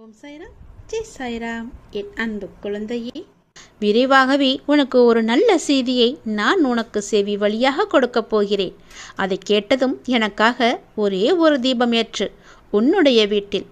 ஓம் சாய்ராம். ஜெய் சாய்ராம். என் அன்பு குழந்தையே விரைவாகவே உனக்கு ஒரு நல்ல செய்தியை நான் உனக்கு செவி வழியாக கொடுக்கப் போகிறேன். அதை கேட்டதும் எனக்காக ஒரே ஒரு தீபம் ஏற்று உன்னுடைய வீட்டில்.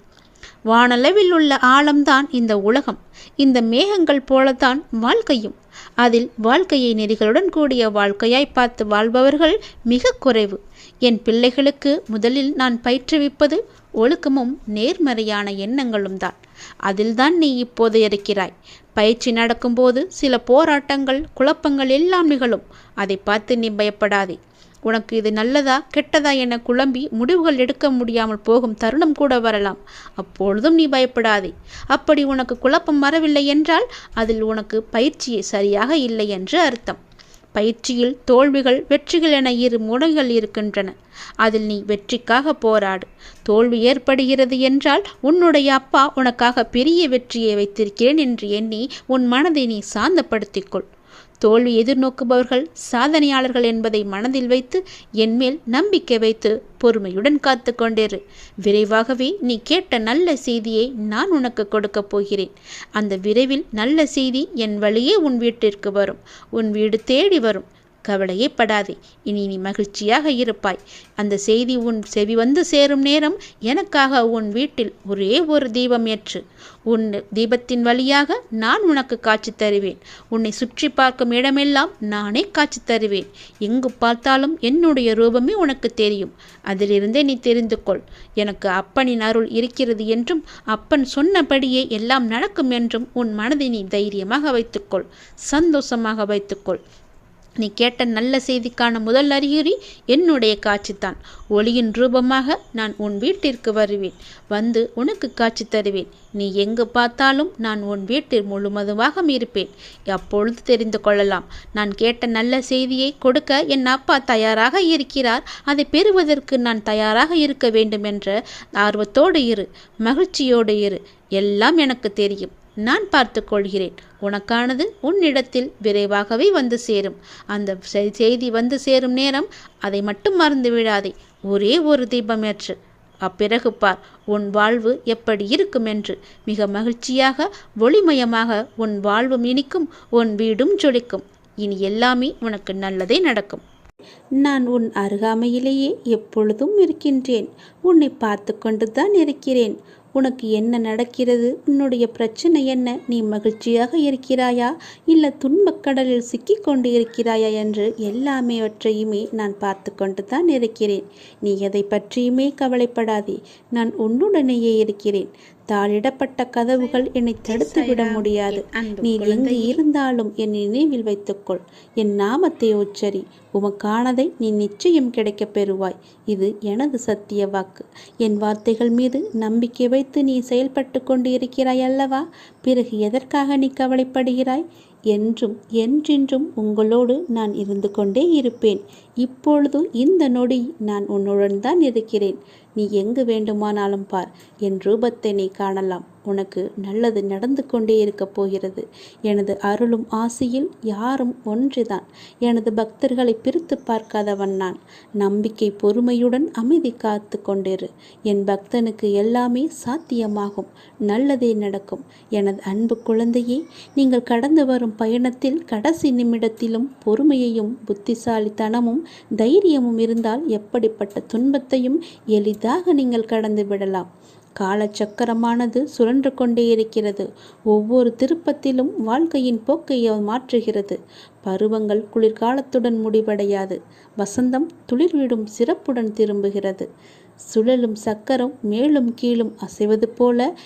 வானளவில் உள்ள ஆழம்தான் இந்த உலகம். இந்த மேகங்கள் போலத்தான் வாழ்க்கையும். அதில் வாழ்க்கையை நெறிகளுடன் கூடிய வாழ்க்கையாய் பார்த்து வாழ்பவர்கள் மிக குறைவு. என் பிள்ளைகளுக்கு முதலில் நான் பயிற்றுவிப்பது ஒழுக்கமும் நேர்மறையான எண்ணங்களும் தான். அதில்தான் நீ இப்போது இருக்கிறாய். பயிற்சி நடக்கும்போது சில போராட்டங்கள் குழப்பங்கள் எல்லாம் நிகழும். அதை பார்த்து நீ பயப்படாதே. உனக்கு இது நல்லதா கெட்டதா என குழம்பி முடிவுகள் எடுக்க முடியாமல் போகும் தருணம் கூட வரலாம். அப்பொழுதும் நீ பயப்படாதே. அப்படி உனக்கு குழப்பம் வரவில்லை என்றால் அதில் உனக்கு பயிற்சி சரியாக இல்லை என்று அர்த்தம். பயிற்சியில் தோல்விகள் வெற்றிகள் என இரு முனைகள் இருக்கின்றன. அதில் நீ வெற்றிக்காக போராடு. தோல்வி ஏற்படுகிறது என்றால் உன்னுடைய அப்பா உனக்காக பெரிய வெற்றியை வைத்திருக்கிறேன் என்று எண்ணி உன் மனதை நீ சாந்தப்படுத்திக்கொள். தோல்வி எதிர்நோக்குபவர்கள் சாதனையாளர்கள் என்பதை மனதில் வைத்து என்மேல் நம்பிக்கை வைத்து பொறுமையுடன் காத்து கொண்டேரு விரைவாகவே நீ கேட்ட நல்ல செய்தியை நான் உனக்கு கொடுக்கப் போகிறேன். அந்த விரைவில் நல்ல செய்தி என் வழியே உன் வீட்டிற்கு வரும். உன் வீடு தேடி வரும். கவலையே படாதே இனி நீ மகிழ்ச்சியாக இருப்பாய். அந்த செய்தி உன் செவி வந்து சேரும் நேரம் எனக்காக உன் வீட்டில் ஒரே ஒரு தீபம் ஏற்று. உன் தீபத்தின் வழியாக நான் உனக்கு காட்சி தருவேன். உன்னை சுற்றி பார்க்கும் இடமெல்லாம் நானே காட்சி தருவேன். எங்கு பார்த்தாலும் என்னுடைய ரூபமே உனக்கு தெரியும். அதிலிருந்தே நீ தெரிந்து கொள். எனக்கு அப்பனின் அருள் இருக்கிறது என்றும் அப்பன் சொன்னபடியே எல்லாம் நடக்கும் என்றும் உன் மனதை நீ தைரியமாக வைத்துக்கொள். சந்தோஷமாக வைத்துக்கொள். நீ கேட்ட நல்ல செய்திக்கான முதல் அறிகுறி என்னுடைய காட்சிதான் ஒளியின் ரூபமாக நான் உன் வீட்டிற்கு வருவேன். வந்து உனக்கு காட்சி தருவேன். நீ எங்கு பார்த்தாலும் நான் உன் வீட்டில் முழுமதுவாக இருப்பேன். அப்பொழுது தெரிந்து கொள்ளலாம். நான் கேட்ட நல்ல செய்தியை கொடுக்க என் அப்பா தயாராக இருக்கிறார். அதை பெறுவதற்கு நான் தயாராக இருக்க வேண்டும் என்ற ஆர்வத்தோடு இரு. மகிழ்ச்சியோடு இரு. எல்லாம் எனக்கு தெரியும். நான் பார்த்து கொள்கிறேன். உனக்கானது உன்னிடத்தில் விரைவாகவே வந்து சேரும். அந்த செய்தி வந்து சேரும் நேரம் அதை மட்டும் மறந்து விடாதே ஒரே ஒரு தீபமேற்று அப்பிறகு பார் உன் வாழ்வு எப்படி இருக்கும் என்று. மிக மகிழ்ச்சியாக ஒளிமயமாக உன் வாழ்வும் இனிக்கும் உன் வீடும் ஜொலிக்கும். இனி எல்லாமே உனக்கு நல்லதே நடக்கும். நான் உன் அருகாமையிலேயே எப்பொழுதும் இருக்கின்றேன். உன்னை பார்த்து கொண்டு தான் இருக்கிறேன். உனக்கு என்ன நடக்கிறது? உன்னுடைய பிரச்சனை என்ன? நீ மகிழ்ச்சியாக இருக்கிறாயா? இல்லை துன்பக்கடலில் சிக்கி கொண்டு இருக்கிறாயா என்று எல்லாமேவற்றையுமே நான் பார்த்து கொண்டு தான் இருக்கிறேன். நீ எதை பற்றியுமே கவலைப்படாதே. நான் உன்னுடனேயே இருக்கிறேன். தாளிடப்பட்ட கதவுகள் என்னை தடுத்து விட முடியாது. நீ எங்கு இருந்தாலும் என் நினைவில் வைத்துக்கொள். என் நாமத்தை உச்சரி. உமக்கானதை நீ நிச்சயம் கிடைக்கப் பெறுவாய். இது எனது சத்திய வாக்கு. என் வார்த்தைகள் மீது நம்பிக்கை வைத்து நீ செயல்பட்டு கொண்டு இருக்கிறாய் அல்லவா? பிறகு எதற்காக நீ கவலைப்படுகிறாய்? என்றும் என்றென்றும் உங்களோடு நான் இருந்து கொண்டே இருப்பேன். இப்பொழுது இந்த நொடி நான் உன்னுடன் தான் இருக்கிறேன். நீ எங்கு வேண்டுமானாலும் பார். என் ரூபத்தை நீ காணலாம். உனக்கு நல்லது நடந்து கொண்டே இருக்கப் போகிறது. எனது அருளும் ஆசையில் யாரும் ஒன்றுதான். எனது பக்தர்களை பிரித்து பார்க்காதவன் நான். நம்பிக்கை பொறுமையுடன் அமைதி காத்து கொண்டிரு. என் பக்தனுக்கு எல்லாமே சாத்தியமாகும். நல்லதே நடக்கும். எனது அன்பு குழந்தையே நீங்கள் கடந்து வரும் பயணத்தில் கடைசி நிமிடத்திலும் பொறுமையையும் புத்திசாலித்தனமும் தைரியமும் இருந்தால் எப்படிப்பட்ட துன்பத்தையும் எளிதாக நீங்கள் கடந்து விடலாம். காலச்சக்கரமானது சுழன்று கொண்டே இருக்கிறது. ஒவ்வொரு திருப்பத்திலும் வாழ்க்கையின் போக்கை மாற்றுகிறது. பருவங்கள் குளிர்காலத்துடன் முடிவடையாது. வசந்தம் துளிர்விடும் சிறப்புடன் திரும்புகிறது. சுழலும் சக்கரம் மேலும் கீழும் அசைவது போல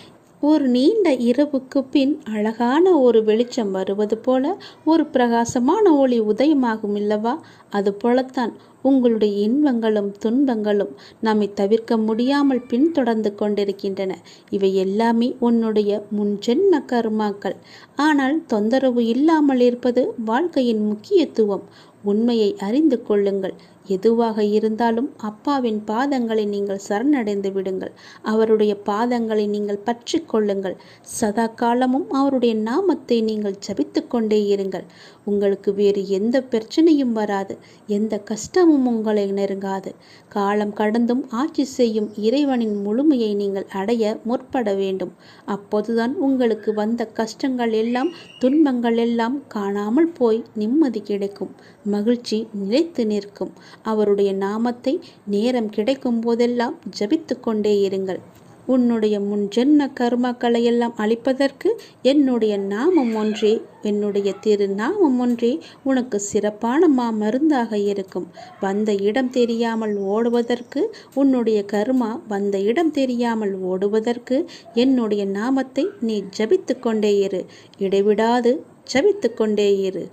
ஒரு நீண்ட இரவுக்கு பின் அழகான ஒரு வெளிச்சம் வருவது போல ஒரு பிரகாசமான ஒளி உதயமாகும் இல்லவா? அதுபோலத்தான் உங்களுடைய இன்பங்களும் துன்பங்களும் நம்மை தவிர்க்க முடியாமல் பின்தொடர்ந்து கொண்டிருக்கின்றன. இவை எல்லாமே உன்னுடைய முன்ஜென்ம கர்மாக்கள். ஆனால் தொந்தரவு இல்லாமல் இருப்பது வாழ்க்கையின் முக்கியத்துவம். உண்மையை அறிந்து கொள்ளுங்கள். எதுவாக இருந்தாலும் அப்பாவின் பாதங்களை நீங்கள் சரணடைந்து விடுங்கள். அவருடைய பாதங்களை நீங்கள் பற்றி கொள்ளுங்கள். சதா காலமும் அவருடைய நாமத்தை நீங்கள் ஜபித்து கொண்டே இருங்கள். உங்களுக்கு வேறு எந்த பிரச்சனையும் வராது. எந்த கஷ்டமும் உங்களை நெருங்காது. காலம் கடந்தும் ஆட்சி செய்யும் இறைவனின் முழுமையை நீங்கள் அடைய முற்பட வேண்டும். அப்போதுதான் உங்களுக்கு வந்த கஷ்டங்கள் எல்லாம் துன்பங்கள் எல்லாம் காணாமல் போய் நிம்மதி கிடைக்கும். மகிழ்ச்சி நிலைத்து நிற்கும். அவருடைய நாமத்தை நேரம் கிடைக்கும் போதெல்லாம் ஜபித்து கொண்டே இருங்கள். உன்னுடைய முன் ஜென்ம கர்மாக்களை எல்லாம் அழிப்பதற்கு என்னுடைய நாமம் ஒன்றே என்னுடைய திரு நாமம் ஒன்றே உனக்கு சிறப்பான மா மருந்தாக இருக்கும். வந்த இடம் தெரியாமல் ஓடுவதற்கு உன்னுடைய கர்மா வந்த இடம் தெரியாமல் ஓடுவதற்கு என்னுடைய நாமத்தை நீ ஜபித்து கொண்டே இரு. இடைவிடாது ஜபித்து கொண்டே இரு.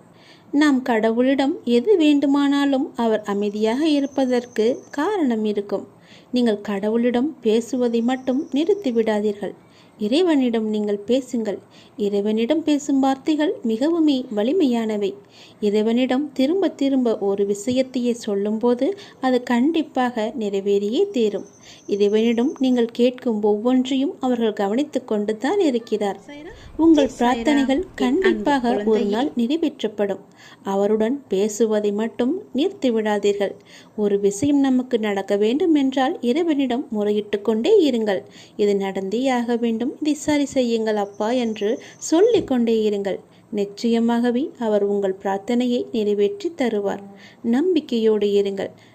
நாம் கடவுளிடம் எது வேண்டுமானாலும் அவர் அமைதியாக இருப்பதற்கு காரணம் இருக்கும். நீங்கள் கடவுளிடம் பேசுவதை மட்டும் நிறுத்திவிடாதீர்கள். இறைவனிடம் நீங்கள் பேசுங்கள். இறைவனிடம் பேசும் வார்த்தைகள் மிகவுமே வலிமையானவை. இறைவனிடம் திரும்ப திரும்ப ஒரு விஷயத்தையே சொல்லும்போது அது கண்டிப்பாக நிறைவேறியே தீரும். இறைவனிடம் நீங்கள் கேட்கும் ஒவ்வொன்றையும் அவர்கள் கவனித்து கொண்டு தான் இருக்கிறார். உங்கள் பிரார்த்தனைகள் கண்டிப்பாக ஒரு நாள் நிறைவேற்றப்படும். அவருடன் பேசுவதை மட்டும் நிறுத்தி விடாதீர்கள். ஒரு விஷயம் நமக்கு நடக்க வேண்டும் என்றால் இறைவனிடம் முறையிட்டு கொண்டே இருங்கள். இது நடந்தே ஆக வேண்டும். இதை விசாரி செய்யுங்கள் அப்பா என்று சொல்லிக்கொண்டே இருங்கள். நிச்சயமாகவே அவர் உங்கள் பிரார்த்தனையை நிறைவேற்றி தருவார். நம்பிக்கையோடு இருங்கள்.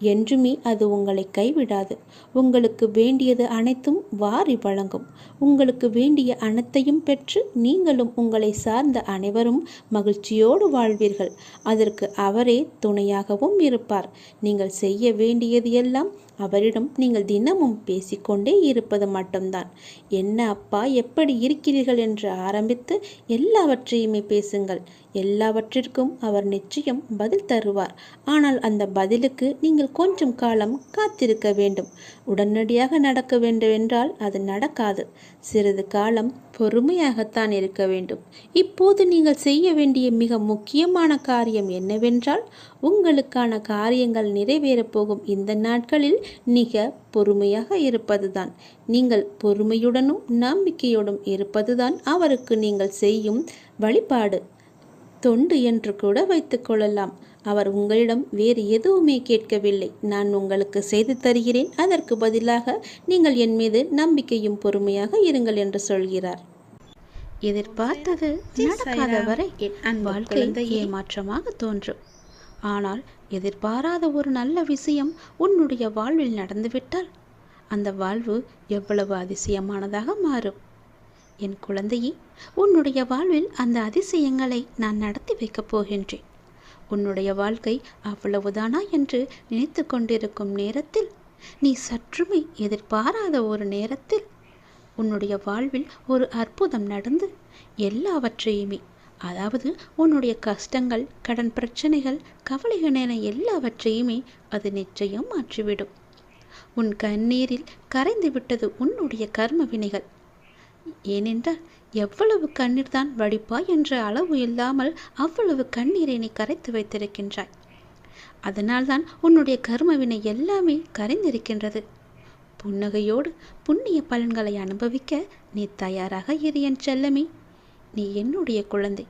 என்றுமே அது உங்களை கைவிடாது. உங்களுக்கு வேண்டியது அனைத்தும் வாரி வழங்கும். உங்களுக்கு வேண்டிய அனைத்தையும் பெற்று நீங்களும் உங்களை சார்ந்த அனைவரும் மகிழ்ச்சியோடு வாழ்வீர்கள். அதற்கு அவரே துணையாகவும் இருப்பார். நீங்கள் செய்ய வேண்டியது எல்லாம் அவரிடம் நீங்கள் தினமும் பேசிக்கொண்டே இருப்பது மட்டும்தான். என்ன அப்பா எப்படி இருக்கிறீர்கள் என்று ஆரம்பித்து எல்லாவற்றையுமே பேசுங்கள். எல்லாவற்றிற்கும் அவர் நிச்சயம் பதில் தருவார். ஆனால் அந்த பதிலுக்கு நீங்கள் கொஞ்சம் காலம் காத்திருக்க வேண்டும். உடனடியாக நடக்க வேண்டும் என்றால் அது நடக்காது. சிறிது காலம் பொறுமையாகத்தான் இருக்க வேண்டும். இப்போது நீங்கள் செய்ய வேண்டிய மிக முக்கியமான காரியம் என்னவென்றால் உங்களுக்கான காரியங்கள் நிறைவேறப் போகும் இந்த நாட்களில் மிக பொறுமையாக இருப்பதுதான். நீங்கள் பொறுமையுடனும் நம்பிக்கையோடும் இருப்பதுதான் அவருக்கு நீங்கள் செய்யும் வழிபாடு. தொண்டு என்று கூட வைத்துக்கொள்ளலாம் அவர் உங்களிடம் வேறு எதுவுமே கேட்கவில்லை. நான் உங்களுக்கு செய்து தருகிறேன். அதற்கு பதிலாக நீங்கள் என் மீது நம்பிக்கையும் பொறுமையாக இருங்கள் என்று சொல்கிறார். எதிர்பார்த்தது நடக்காத வரை என் வாழ்க்கை ஏமாற்றமாக தோன்றும். ஆனால் எதிர்பாராத ஒரு நல்ல விஷயம் உன்னுடைய வாழ்வில் நடந்துவிட்டால் அந்த வாழ்வு எவ்வளவு அதிசயமானதாக மாறும். என் குழந்தையே உன்னுடைய வாழ்வில் அந்த அதிசயங்களை நான் நடத்தி வைக்கப் போகின்றேன். உன்னுடைய வாழ்க்கை அவ்வளவுதானா என்று நினைத்து கொண்டிருக்கும் நேரத்தில்? நீ சற்றுமே எதிர்பாராத ஒரு நேரத்தில் உன்னுடைய வாழ்வில் ஒரு அற்புதம் நடந்து எல்லாவற்றையுமே அதாவது உன்னுடைய கஷ்டங்கள் கடன் பிரச்சனைகள் கவலைகள் என எல்லாவற்றையுமே அது நிச்சயம் மாற்றிவிடும். உன் கண்ணீரில் கரைந்து விட்டது உன்னுடைய கர்ம வினைகள். ஏனென்றால் எவ்வளவு கண்ணீர் தான் வடிப்பாய் என்ற அளவு இல்லாமல் அவ்வளவு கண்ணீரை நீ கரைத்து வைத்திருக்கின்றாய். அதனால்தான் உன்னுடைய கர்மவினை எல்லாமே கரைந்திருக்கின்றது. புன்னகையோடு புண்ணிய பலன்களை அனுபவிக்க நீ தயாராக இரு என் செல்லமே. நீ என்னுடைய குழந்தை.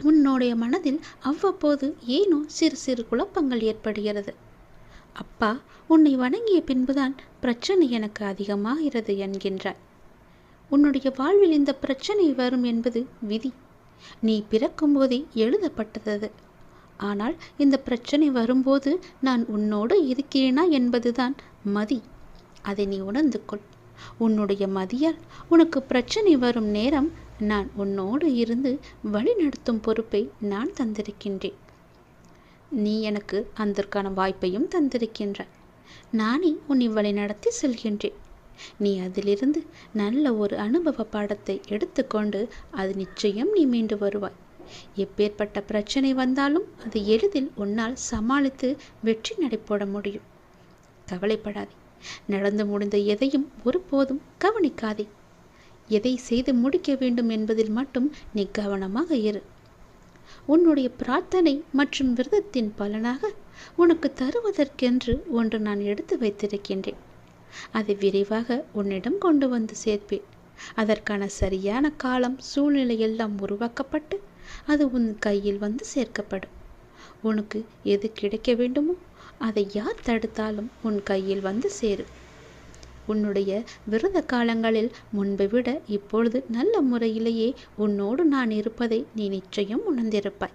உன்னுடைய மனதில் அவ்வப்போது ஏனோ சிறு சிறு குழப்பங்கள் ஏற்படுகிறது. அப்பா உன்னை வணங்கிய பின்புதான் பிரச்சனை எனக்கு அதிகமாகிறது என்கின்றாய். உன்னுடைய வாழ்வில் இந்த பிரச்சனை வரும் என்பது விதி. நீ பிறக்கும்போதே எழுதப்பட்டது. ஆனால் இந்த பிரச்சனை வரும்போது நான் உன்னோடு இருக்கிறேனா என்பதுதான் மதி. அதை நீ உணர்ந்து கொள் உன்னுடைய மதியால் உனக்கு பிரச்சனை வரும் நேரம் நான் உன்னோடு இருந்து வழிநடத்தும் பொறுப்பை நான் தந்திருக்கின்றேன். நீ எனக்கு அதற்கான வாய்ப்பையும் தந்திருக்கின்ற. நானே உன்னை வழிநடத்தி செல்கின்றேன். நீ அதிலிருந்து நல்ல ஒரு அனுபவ பாடத்தை எடுத்துக்கொண்டு அது நிச்சயம் நீ மீண்டு வருவாய். எப்பேற்பட்ட பிரச்சனை வந்தாலும் அது எளிதில் உன்னால் சமாளித்து வெற்றி நடைபோட முடியும். கவலைப்படாதே. நடந்து முடிந்த எதையும் ஒருபோதும் கவனிக்காதே. எதை செய்து முடிக்க வேண்டும் என்பதில் மட்டும் நீ கவனமாக இரு. உன்னுடைய பிரார்த்தனை மற்றும் விரதத்தின் பலனாக உனக்கு தருவதற்கென்று ஒன்று நான் எடுத்து வைத்திருக்கின்றேன். அதை விரைவாக உன்னிடம் கொண்டு வந்து சேர்ப்பேன். அதற்கான சரியான காலம் சூழ்நிலை எல்லாம் உருவாக்கப்பட்டு அது உன் கையில் வந்து சேர்க்கப்படும். உனக்கு எது கிடைக்க வேண்டுமோ அதை யார் தடுத்தாலும் உன் கையில் வந்து சேரும். உன்னுடைய விரத காலங்களில் முன்பை விட இப்பொழுது நல்ல முறையிலேயே உன்னோடு நான் இருப்பதை நீ நிச்சயம் உணர்ந்திருப்பாய்.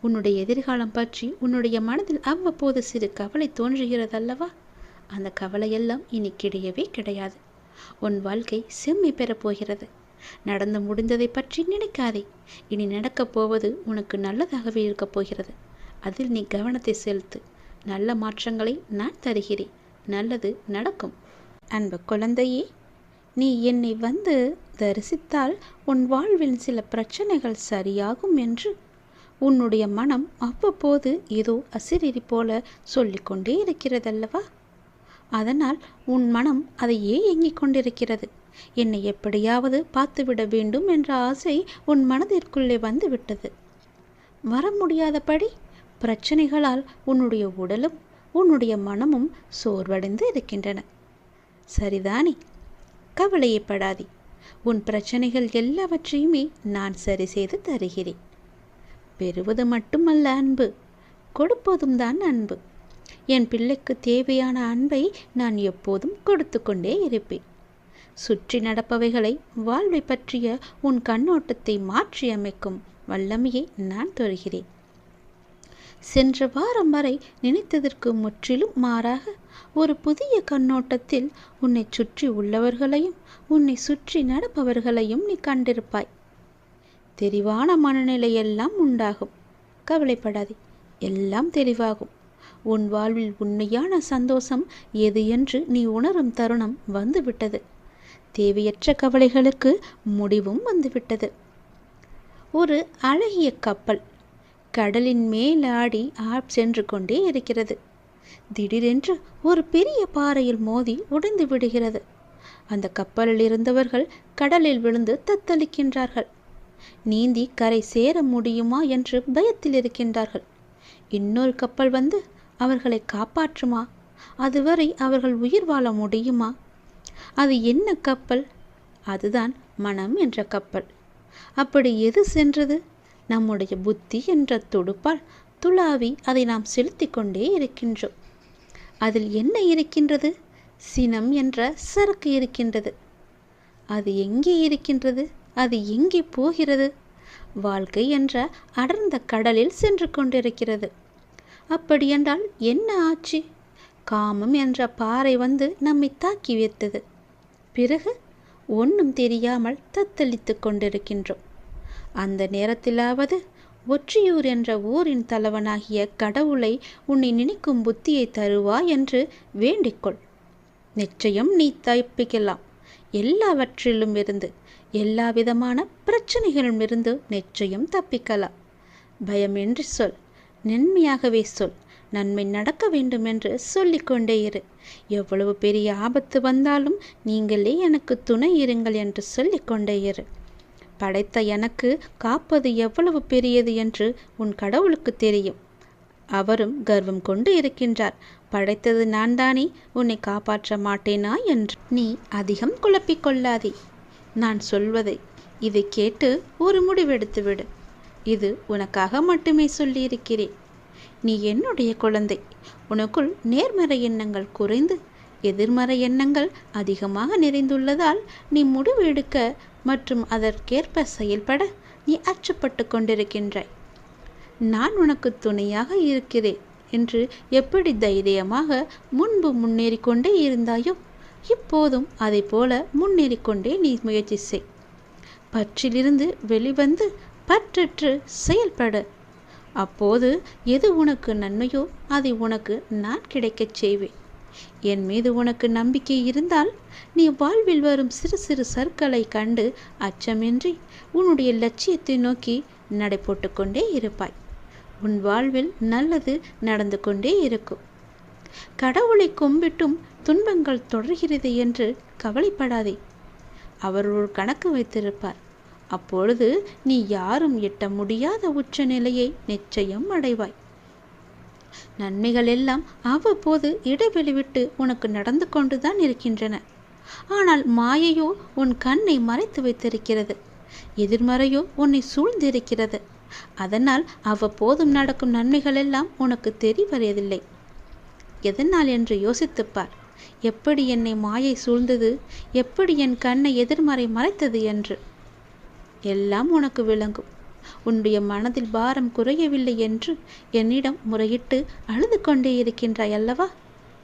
உன்னுடைய எதிர்காலம் பற்றி உன்னுடைய மனதில் அவ்வப்போது சிறு கவலை தோன்றுகிறதல்லவா? அந்த கவலையெல்லாம் இனி கிடையவே கிடையாது. உன் வாழ்க்கை செம்மை பெறப் போகிறது. நடந்து முடிந்ததை பற்றி நினைக்காதே. இனி நடக்கப் போவது உனக்கு நல்லதாகவே இருக்கப் போகிறது. அதில் நீ கவனத்தை செலுத்து. நல்ல மாற்றங்களை நான் தருகிறேன். நல்லது நடக்கும். அன்பு குழந்தையே நீ என்னை வந்து தரிசித்தால் உன் வாழ்வில் சில பிரச்சனைகள் சரியாகும் என்று உன்னுடைய மனம் அவ்வப்போது ஏதோ அசிரிரி போல சொல்லிக்கொண்டே இருக்கிறதல்லவா? அதனால் உன் மனம் அதையே ஏங்கிக் கொண்டிருக்கிறது. என்னை எப்படியாவது பார்த்துவிட வேண்டும் என்ற ஆசை உன் மனதிற்குள்ளே வந்துவிட்டது. வர முடியாதபடி பிரச்சனைகளால் உன்னுடைய உடலும் உன்னுடைய மனமும் சோர்வடைந்து இருக்கின்றன. சரிதானே? கவலையப்படாதே. உன் பிரச்சனைகள் எல்லாவற்றையுமே நான் சரி செய்து தருகிறேன். பெறுவது மட்டுமல்ல அன்பு. கொடுப்பதும் தான் அன்பு. என் பிள்ளைக்கு தேவையான அன்பை நான் எப்போதும் கொடுத்து கொண்டே இருப்பேன். சுற்றி நடப்பவைகளை வாழ்வை பற்றிய உன் கண்ணோட்டத்தை மாற்றி அமைக்கும் வல்லமையை நான் தருகிறேன். சென்ற வாரம் வரை நினைத்ததற்கு முற்றிலும் மாறாக ஒரு புதிய கண்ணோட்டத்தில் உன்னை சுற்றி உள்ளவர்களையும் உன்னை சுற்றி நடப்பவர்களையும் நீ கண்டிருப்பாய். தெளிவான மனநிலையெல்லாம் உண்டாகும். கவலைப்படாதே எல்லாம் தெளிவாகும். உன் வாழ்வில் உண்மையான சந்தோஷம் எது என்று நீ உணரும் தருணம் வந்துவிட்டது. தேவையற்ற கவலைகளுக்கு முடிவும் வந்துவிட்டது. ஒரு அழகிய கப்பல் கடலின் மேலாடி ஆப் சென்று கொண்டே இருக்கிறது. திடீரென்று ஒரு பெரிய பாறையில் மோதி உடைந்து விடுகிறது. அந்த கப்பலில் இருந்தவர்கள் கடலில் விழுந்து தத்தளிக்கின்றார்கள். நீந்தி கரை சேர முடியுமா என்று பயத்தில் இருக்கின்றார்கள். இன்னொரு கப்பல் வந்து அவர்களை காப்பாற்றுமா? அதுவரை அவர்கள் உயிர் வாழ முடியுமா? அது என்ன கப்பல்? அதுதான் மனம் என்ற கப்பல். அப்படி எது சென்றது? நம்முடைய புத்தி என்ற துடுப்பால் துளாவி அதை நாம் செலுத்தி கொண்டே இருக்கின்றோம். அதில் என்ன இருக்கின்றது? சினம் என்ற சரக்கு இருக்கின்றது. அது எங்கே இருக்கின்றது? அது எங்கே போகிறது? வாழ்க்கை என்ற அடர்ந்த கடலில் சென்று கொண்டிருக்கிறது. அப்படியென்றால் என்ன ஆச்சு? காமம் என்ற பாறை வந்து நம்மை தாக்கி வைத்தது. பிறகு ஒன்றும் தெரியாமல் தத்தளித்து கொண்டிருக்கின்றோம். அந்த நேரத்திலாவது ஒற்றியூர் என்ற ஊரின் தலைவனாகிய கடவுளை உன்னை நினைக்கும் புத்தியை தருவா என்று வேண்டிக்கொள். நிச்சயம் நீ தப்பிக்கலாம். எல்லாவற்றிலும் இருந்து எல்லா விதமான பிரச்சனைகளிலும் இருந்து நிச்சயம் தப்பிக்கலாம். பயமின்றி சொல் நன்மையாகவே சொல். நன்மை நடக்க வேண்டுமென்று சொல்லிக்கொண்டே இரு. எவ்வளவு பெரிய ஆபத்து வந்தாலும் நீங்களே எனக்கு துணை இருங்கள் என்று சொல்லிக்கொண்டே இரு. படைத்த எனக்கு காப்பது எவ்வளவு பெரியது என்று உன் கடவுளுக்கு தெரியும். அவரும் கர்வம் கொண்டு இருக்கின்றார். படைத்தது நான் தானே உன்னை காப்பாற்ற மாட்டேனா என்று. நீ அதிகம் குழப்பிக்கொள்ளாதே நான் சொல்வதை இதை கேட்டு ஒரு முடிவெடுத்துவிடு. இது உனக்காக மட்டுமே சொல்லியிருக்கிறேன். நீ என்னுடைய குழந்தை. உனக்குள் நேர்மறை எண்ணங்கள் குறைந்து எதிர்மறை எண்ணங்கள் அதிகமாக நிறைந்துள்ளதால் நீ முடிவு எடுக்க மற்றும் அதற்கேற்ப செயல்பட நீ அச்சப்பட்டு கொண்டிருக்கின்றாய். நான் உனக்கு துணையாக இருக்கிறேன் என்று எப்படி தைரியமாக முன்பு முன்னேறி கொண்டே இருந்தாயோ இப்போதும் அதை போல முன்னேறி கொண்டே நீ முயற்சி செய். பற்றிலிருந்து வெளிவந்து பற்றற்று செயல்படு. அப்போது எது உனக்கு நன்மையோ அதை உனக்கு நான் கிடைக்கச் செய்வேன். என் மீது உனக்கு நம்பிக்கை இருந்தால் நீ வாழ்வில் வரும் சிறு சிறு சற்களை கண்டு அச்சமின்றி உன்னுடைய லட்சியத்தை நோக்கி நடை போட்டுக்கொண்டே இருப்பாய். உன் வாழ்வில் நல்லது நடந்து கொண்டே இருக்கும். கடவுளை கும்பிட்டும் துன்பங்கள் தொடர்கிறது என்று கவலைப்படாதே. அவர் ஒரு கணக்கு வைத்திருப்பார். அப்பொழுது நீ யாரும் எட்ட முடியாத உச்ச நிலையை நிச்சயம் அடைவாய். நன்மைகள் எல்லாம் அவ்வப்போது இடைவெளி விட்டு உனக்கு நடந்து கொண்டுதான் இருக்கின்றன. ஆனால் மாயையோ உன் கண்ணை மறைத்து வைத்திருக்கிறது. எதிர்மறையோ உன்னை சூழ்ந்திருக்கிறது. அதனால் அவ்வப்போதும் நடக்கும் நன்மைகள் எல்லாம் உனக்கு தெரிவறியதில்லை. எதனால் என்று யோசித்துப்பார். எப்படி என்னை மாயை சூழ்ந்தது? எப்படி என் கண்ணை எதிர்மறை மறைத்தது என்று? எல்லாம் உனக்கு விளங்கும். உன்னுடைய மனதில் பாரம் குறையவில்லை என்று என்னிடம் முறையிட்டு அழுது கொண்டே இருக்கின்றாய் அல்லவா?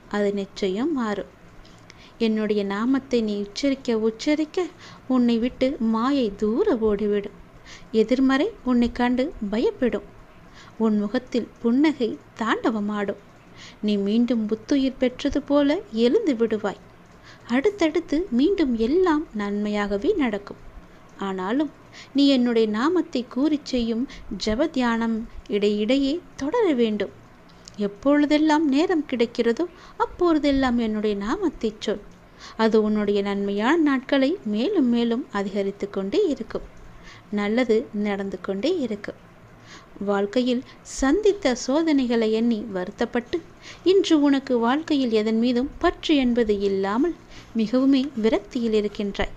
அது நிச்சயம் மாறும் என்னுடைய நாமத்தை நீ உச்சரிக்க உச்சரிக்க உன்னை விட்டு மாயை தூர ஓடிவிடும். எதிர்மறை உன்னை கண்டு பயப்படும். உன் முகத்தில் புன்னகை தாண்டவமாடும். நீ மீண்டும் புத்துயிர் பெற்றது போல எழுந்து விடுவாய். அடுத்தடுத்து மீண்டும் எல்லாம் நன்மையாகவே நடக்கும். ஆனாலும் நீ என்னுடைய நாமத்தை கூறிச் செய்யும் ஜப தியானம் இடையிடையே தொடர வேண்டும். எப்பொழுதெல்லாம் நேரம் கிடைக்கிறதோ அப்பொழுதெல்லாம் என்னுடைய நாமத்தை சொல். அது உன்னுடைய நன்மையான நாட்களை மேலும் மேலும் அதிகரித்து கொண்டே இருக்கும். நல்லது நடந்து கொண்டே இருக்கும். வாழ்க்கையில் சந்தித்த சோதனைகளை எண்ணி வருத்தப்பட்டு இன்று உனக்கு வாழ்க்கையில் எதன் மீதும் பற்று என்பது இல்லாமல் மிகவுமே விரக்தியில் இருக்கின்றாய்.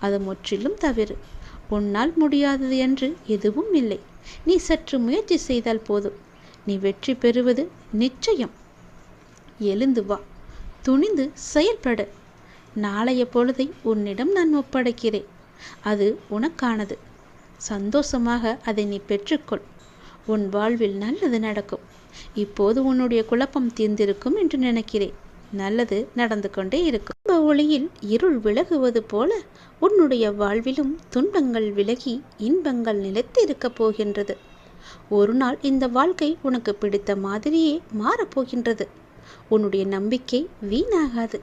அது முற்றிலும் தவிர உன்னால் முடியாதது என்று எதுவும் இல்லை. நீ சற்று முயற்சி செய்தால் போதும். நீ வெற்றி பெறுவது நிச்சயம். எழுந்து வா. துணிந்து செயல்படு. நாளைய பொழுதை உன்னிடம் நான் ஒப்படைக்கிறேன். அது உனக்கானது. சந்தோஷமாக அதை நீ பெற்றுக்கொள். உன் வாழ்வில் நல்லது நடக்கும். இப்போது உன்னுடைய குழப்பம் தீர்ந்திருக்கும் என்று நினைக்கிறேன். நல்லது நடந்து கொண்டே இருக்கும். ஒளியில் இருள் விலகுவது போல உன்னுடைய வாழ்விலும் துன்பங்கள் விலகி இன்பங்கள் நிலைத்திருக்கப் போகின்றது. ஒரு நாள் இந்த வாழ்க்கை உனக்கு பிடித்த மாதிரியே மாறப்போகின்றது உன்னுடைய நம்பிக்கை வீணாகாது.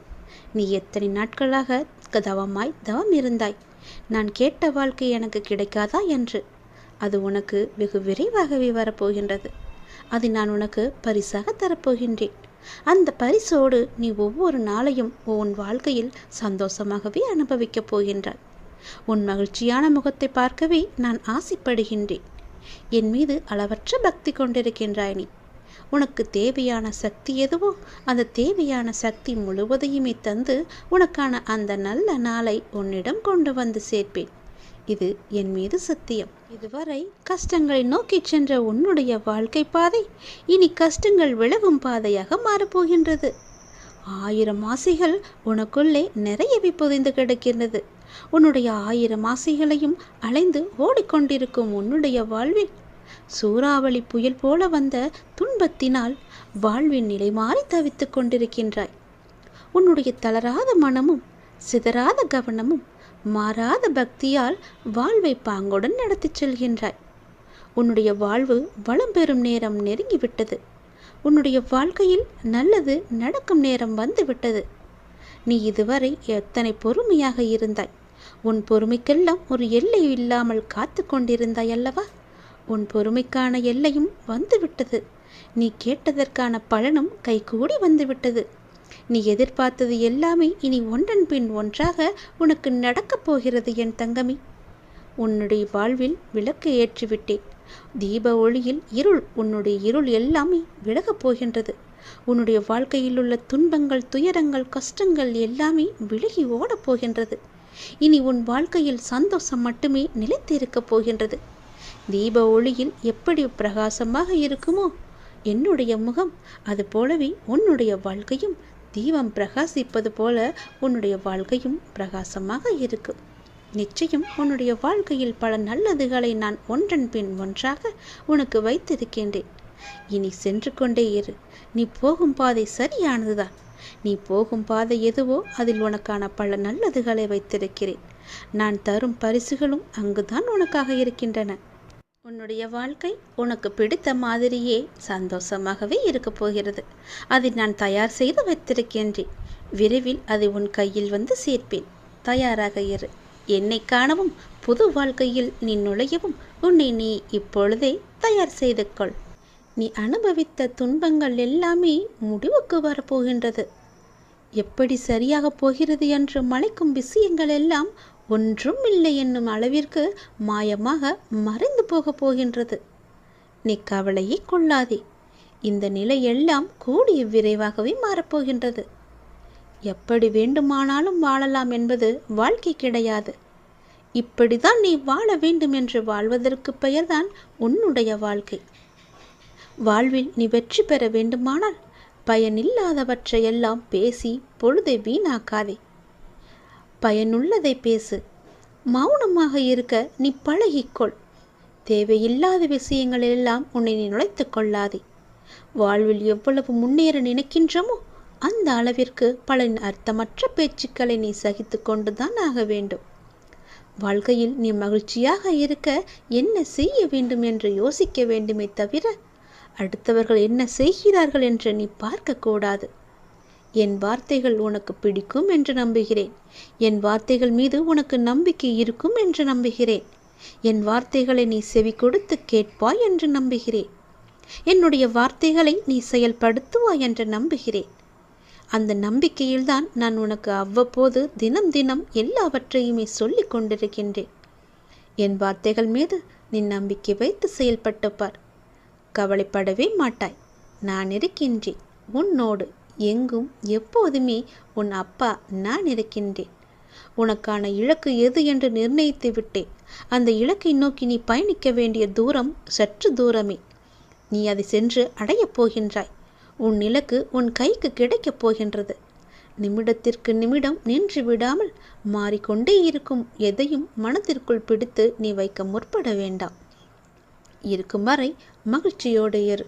நீ எத்தனை நாட்களாக தவமாய் தவம் இருந்தாய்? நான் கேட்ட வாழ்க்கை எனக்கு கிடைக்காதா என்று. அது உனக்கு வெகு விரைவாகவே வரப்போகின்றது அதை நான் உனக்கு பரிசாக தரப்போகின்றேன் அந்த பரிசோடு நீ ஒவ்வொரு நாளையும் உன் வாழ்க்கையில் சந்தோஷமாகவே அனுபவிக்கப் போகின்றாய். உன் மகிழ்ச்சியான முகத்தை பார்க்கவே நான் ஆசைப்படுகின்றேன். என் மீது அளவற்ற பக்தி கொண்டிருக்கின்றாய் நீ. உனக்கு தேவையான சக்தி எதுவோ அந்த தேவையான சக்தி முழுவதையுமே தந்து உனக்கான அந்த நல்ல நாளை உன்னிடம் கொண்டு வந்து சேர்ப்பேன். இது என் மீது சத்தியம். இதுவரை கஷ்டங்களை நோக்கி சென்ற உன்னுடைய வாழ்க்கை பாதை இனி கஷ்டங்கள் விலகும் பாதையாக மாறப்போகின்றது. ஆயிரம் ஆசைகள் உனக்குள்ளே நிறையவே புதைந்து கிடக்கின்றது. உன்னுடைய ஆயிரம் ஆசைகளையும் அலைந்து ஓடிக்கொண்டிருக்கும் உன்னுடைய வாழ்வில் சூறாவளி புயல் போல வந்த துன்பத்தினால் வாழ்வின் நிலை மாறி தவித்துக் கொண்டிருக்கின்றாய். உன்னுடைய தளராத மனமும் சிதறாத கவனமும் மாறாத பக்தியால் வாழ்வை பாங்குடன் நடத்திச் செல்கின்றாய். உன்னுடைய வாழ்வு வளம் பெறும் நேரம் நெருங்கிவிட்டது. உன்னுடைய வாழ்க்கையில் நல்லது நடக்கும் நேரம் வந்துவிட்டது. நீ இதுவரை எத்தனை பொறுமையாக இருந்தாய்? உன் பொறுமைக்கெல்லாம் ஒரு எல்லை இல்லாமல் காத்து கொண்டிருந்தாய் அல்லவா? உன் பொறுமைக்கான எல்லையும் வந்துவிட்டது. நீ கேட்டதற்கான பலனும் கைகூடி வந்துவிட்டது. நீ எதிர்பார்த்தது எல்லாமே இனி ஒன்றன் பின் ஒன்றாக உனக்கு நடக்கப் போகிறது என் தங்கமி. உன்னுடைய வாழ்வில் விளக்கு ஏற்றிவிட்டேன். தீப ஒளியில் இருள் உன்னுடைய இருள் எல்லாமே விலகப் போகின்றது. உன்னுடைய வாழ்க்கையில் உள்ள துன்பங்கள் துயரங்கள் கஷ்டங்கள் எல்லாமே விலகி ஓடப் போகின்றது. இனி உன் வாழ்க்கையில் சந்தோஷம் மட்டுமே நிலைத்திருக்கப் போகின்றது. தீப ஒளியில் எப்படி பிரகாசமாக இருக்குமோ? என்னுடைய முகம் அது போலவே உன்னுடைய வாழ்க்கையும் தீபம் பிரகாசிப்பது போல உன்னுடைய வாழ்க்கையும் பிரகாசமாக இருக்கும் நிச்சயம் உன்னுடைய வாழ்க்கையில் பல நல்லதுகளை நான் ஒன்றன் பின் ஒன்றாக உனக்கு வைத்திருக்கின்றேன். இனி சென்று கொண்டே இரு. நீ போகும் பாதை சரியானதுதான். நீ போகும் பாதை எதுவோ அதில் உனக்கான பல நல்லதுகளை வைத்திருக்கிறேன். நான் தரும் பரிசுகளும் அங்குதான் உனக்காக இருக்கின்றன. உன்னுடைய வாழ்க்கை உனக்கு பிடித்த மாதிரியே சந்தோஷமாகவே இருக்கப் போகிறது. அதை நான் தயார் செய்து வைத்திருக்கின்றேன். விரைவில் அதை உன் கையில் வந்து சேர்ப்பேன். தயாராக இரு. என்னை காணவும் புது வாழ்க்கையில் நீ நுழையவும் உன்னை நீ இப்பொழுதே தயார் செய்து கொள் நீ அனுபவித்த துன்பங்கள் எல்லாமே முடிவுக்கு வரப்போகின்றது. எப்படி சரியாக போகிறது என்று மலைக்கும் விஷயங்கள் எல்லாம் ஒன்றும் இல்லை என்னும் அளவிற்கு மாயமாக மறைந்து போகப் போகின்றது. நீ கவலையை கொள்ளாதே. இந்த நிலை எல்லாம் கூடிய விரைவாகவே மாறப்போகின்றது எப்படி வேண்டுமானாலும் வாழலாம் என்பது வாழ்க்கை கிடையாது. இப்படிதான் நீ வாழ வேண்டும் என்று வாழ்வதற்கு பெயர்தான் உன்னுடைய வாழ்க்கை. வாழ்வில் நீ வெற்றி பெற வேண்டுமானால் பயனில்லாதவற்றையெல்லாம் பேசி பொழுதை வீணாக்காதே. பயனுள்ளதை பேசு. மௌனமாக இருக்க நீ பழகிக்கொள். தேவையில்லாத விஷயங்கள் எல்லாம் உன்னை நீ நுழைத்து கொள்ளாதே. வாழ்வில் எவ்வளவு முன்னேற நினைக்கின்றமோ அந்த அளவிற்கு பல அர்த்தமற்ற பேச்சுக்களை நீ சகித்து கொண்டுதான் ஆக வேண்டும். வாழ்க்கையில் நீ மகிழ்ச்சியாக இருக்க என்ன செய்ய வேண்டும் என்று யோசிக்க வேண்டுமே தவிர அடுத்தவர்கள் என்ன செய்கிறார்கள் என்று நீ பார்க்கக்கூடாது என் வார்த்தைகள் உனக்கு பிடிக்கும் என்று நம்புகிறேன். என் வார்த்தைகள் மீது உனக்கு நம்பிக்கை இருக்கும் என்று நம்புகிறேன். என் வார்த்தைகளை நீ செவி கொடுத்து கேட்பாய் என்று நம்புகிறேன். என்னுடைய வார்த்தைகளை நீ செயல்படுத்துவாய் என்று நம்புகிறேன். அந்த நம்பிக்கையில்தான் நான் உனக்கு அவ்வப்போது தினம் தினம் எல்லாவற்றையுமே சொல்லிக் கொண்டிருக்கின்றேன். என் வார்த்தைகள் மீது நீ நம்பிக்கை வைத்து செயல்பட்டு பார். கவலைப்படவே மாட்டாய். நான் இருக்கின்றேன். உன்னோடு. எங்கும் எப்போதுமே உன் அப்பா நான் இருக்கின்றேன். உனக்கான இலக்கு எது என்று நிர்ணயித்து விட்டேன். அந்த இலக்கை நோக்கி நீ பயணிக்க வேண்டிய தூரம் சற்று தூரமே. நீ அதை சென்று அடையப் போகின்றாய். உன் இலக்கு உன் கைக்கு கிடைக்கப் போகின்றது. நிமிடத்திற்கு நிமிடம் நின்று விடாமல் மாறிக்கொண்டே இருக்கும் எதையும் மனத்திற்குள் பிடித்து நீ வைக்க முற்பட வேண்டாம். இருக்கும் வரை மகிழ்ச்சியோடு இரு.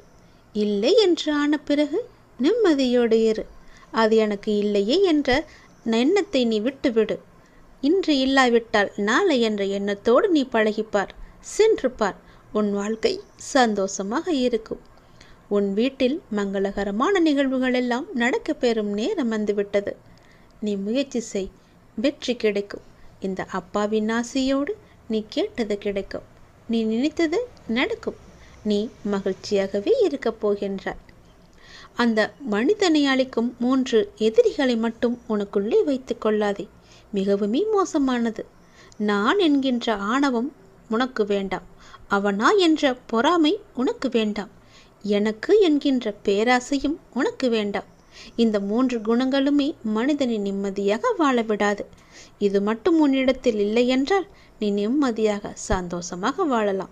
இல்லை என்று ஆன பிறகு நிம்மதியோடு இரு. அது எனக்கு இல்லையே என்ற எண்ணத்தை நீ விட்டுவிடு. இன்று இல்லாவிட்டால் நாளை என்ற எண்ணத்தோடு நீ பழகிப்பார். சென்று பார். உன் வாழ்க்கை சந்தோஷமாக இருக்கும். உன் வீட்டில் மங்களகரமான நிகழ்வுகள் எல்லாம் நடக்க பெறும் நேரம் வந்துவிட்டது. நீ முயற்சி செய். வெற்றி கிடைக்கும். இந்த அப்பாவின் ஆசையோடு நீ கேட்டது கிடைக்கும். நீ நினைத்தது நடக்கும். நீ மகிழ்ச்சியாகவே இருக்கப் போகின்றாய். அந்த மனிதனை அளிக்கும் மூன்று எதிரிகளை மட்டும் உனக்குள்ளே வைத்து கொள்ளாதே. மிகவுமே மோசமானது. நான் என்கின்ற ஆணவம் உனக்கு வேண்டாம். அவனா என்ற பொறாமை உனக்கு வேண்டாம். எனக்கு என்கின்ற பேராசையும் உனக்கு வேண்டாம். இந்த மூன்று குணங்களுமே மனிதனை நிம்மதியாக வாழ விடாது. இது மட்டும் உன்னிடத்தில் இல்லை என்றால் நீ நிம்மதியாக சந்தோஷமாக வாழலாம்.